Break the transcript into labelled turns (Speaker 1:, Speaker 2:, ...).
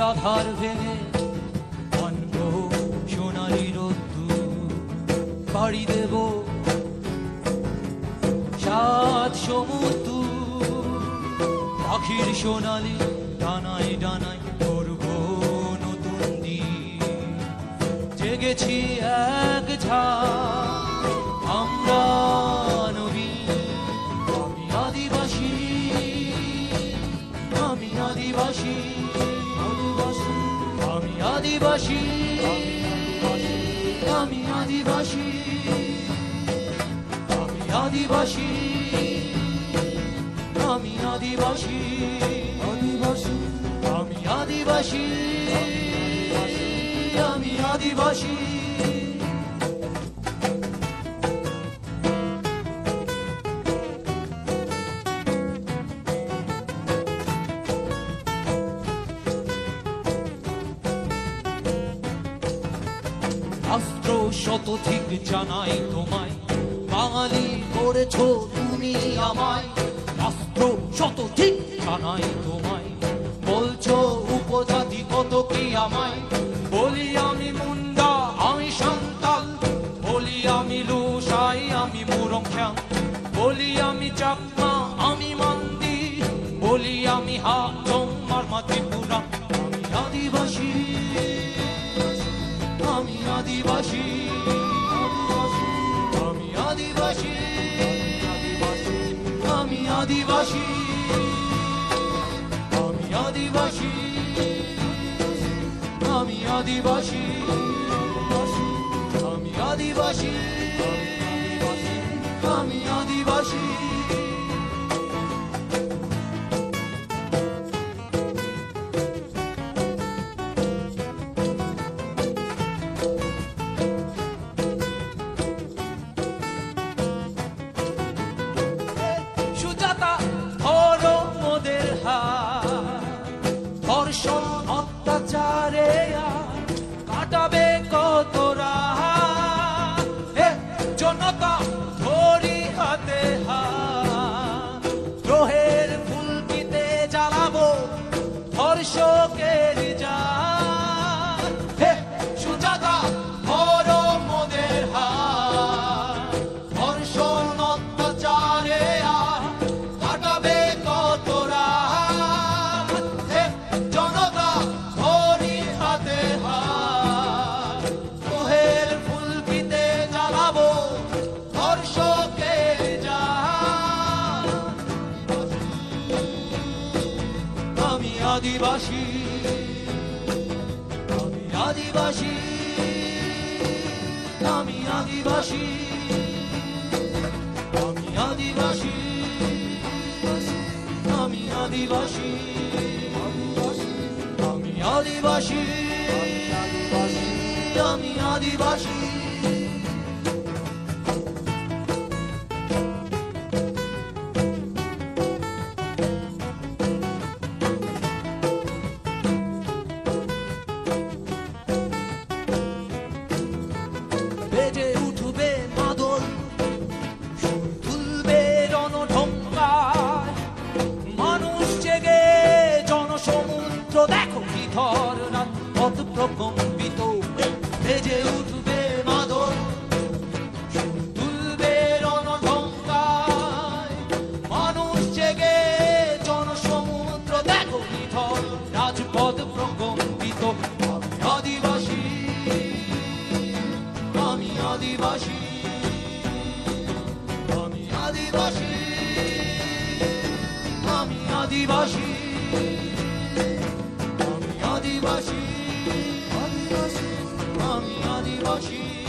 Speaker 1: আধার ভেঙে আনব সোনালি রোদ্দুর বাড়ি দেব। সাত সমুদ্র পাখির সোনালি ডানায় ডানায় করব নতুন দিন। জেগেছি এক ঝাঁক, আমরা আমি আদিবাসী আমি আদিবাসী। আদিবাসী। আমি আদিবাসী। আমি আদিবাসী। আমি আদিবাসী। আদিবাসী আমি আদিবাসী। আমি আদিবাসী। শতধিক জানাই তোমায়। বাঙালি করেছ তুমি আমায়। রাষ্ট্র শতধিক জানাই তোমায়। বলছো উপজাতি কত কি আমায়। বলি আমি মুন্ডা, আমি সান্তাল বলি আমি লুসাই, আমি মুরংখ্যাং বলি আমি চাকমা আমি আদিবাসী। আমি আদিবাসী। আমি আদিবাসী। আমি আদিবাসী। আমি আদিবাসী। আমি আদিবাসী। আদিবাসী আমি আদিবাসী আমি আদিবাসী আমি আদিবাসী আমি আদিবাসী আমি আদিবাসী আমি আদিবাসী জনসমুদ্র দেখো রাজপথ আদিবাসী আমি আদিবাসী আদিবাসী আমি আদিবাসী আমি আদিবাসী hoje.